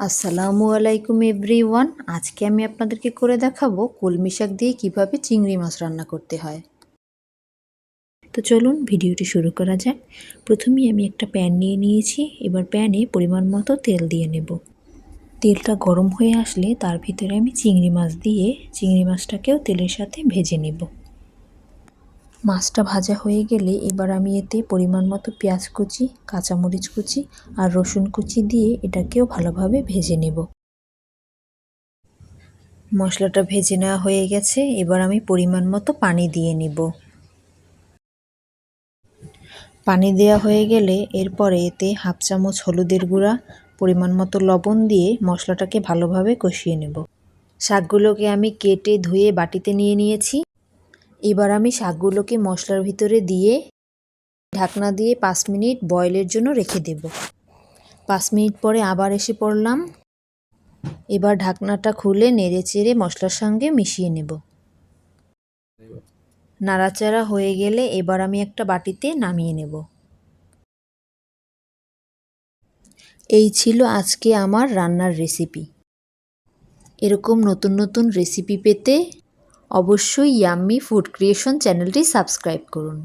আসসালামু আলাইকুম এভরিওয়ান। আজকে আমি আপনাদেরকে করে দেখাবো কলমি শাক দিয়ে কীভাবে চিংড়ি মাছ রান্না করতে হয়। তো চলুন ভিডিওটি শুরু করা যাক। প্রথমেই আমি একটা প্যান নিয়ে নিয়েছি। এবার প্যানে পরিমাণ মতো তেল দিয়ে নেব। তেলটা গরম হয়ে আসলে তার ভিতরে আমি চিংড়ি মাছ দিয়ে চিংড়ি মাছটাকেও তেলের সাথে ভেজে নেব। মাছটা ভাজা হয়ে গেলে এবার আমি এতে পরিমাণ মতো পেঁয়াজ কুচি, কাঁচামরিচ কুচি আর রসুন কুচি দিয়ে এটাকেও ভালোভাবে ভেজে নেব। মশলাটা ভেজে নেওয়া হয়ে গেছে, এবার আমি পরিমাণ মতো পানি দিয়ে নেব। পানি দেওয়া হয়ে গেলে এরপরে এতে হাফ চামচ হলুদের গুঁড়া, পরিমাণ মতো লবণ দিয়ে মশলাটাকে ভালোভাবে কষিয়ে নেব। শাকগুলোকে আমি কেটে ধুয়ে বাটিতে নিয়ে নিয়েছি। এবার আমি শাকগুলোকে মশলার ভিতরে দিয়ে ঢাকনা দিয়ে পাঁচ মিনিট বয়লের জন্য রেখে দেব। পাঁচ মিনিট পরে আবার এসে পড়লাম। এবার ঢাকনাটা খুলে নেড়ে চেড়ে মশলার সঙ্গে মিশিয়ে নেব। নাড়াচাড়া হয়ে গেলে এবার আমি একটা বাটিতে নামিয়ে নেব। এই ছিল আজকে আমার রান্নার রেসিপি। এরকম নতুন নতুন রেসিপি পেতে অবশ্যই ইয়াম্মি ফুড ক্রিয়েশন চ্যানেলটি সাবস্ক্রাইব করুন।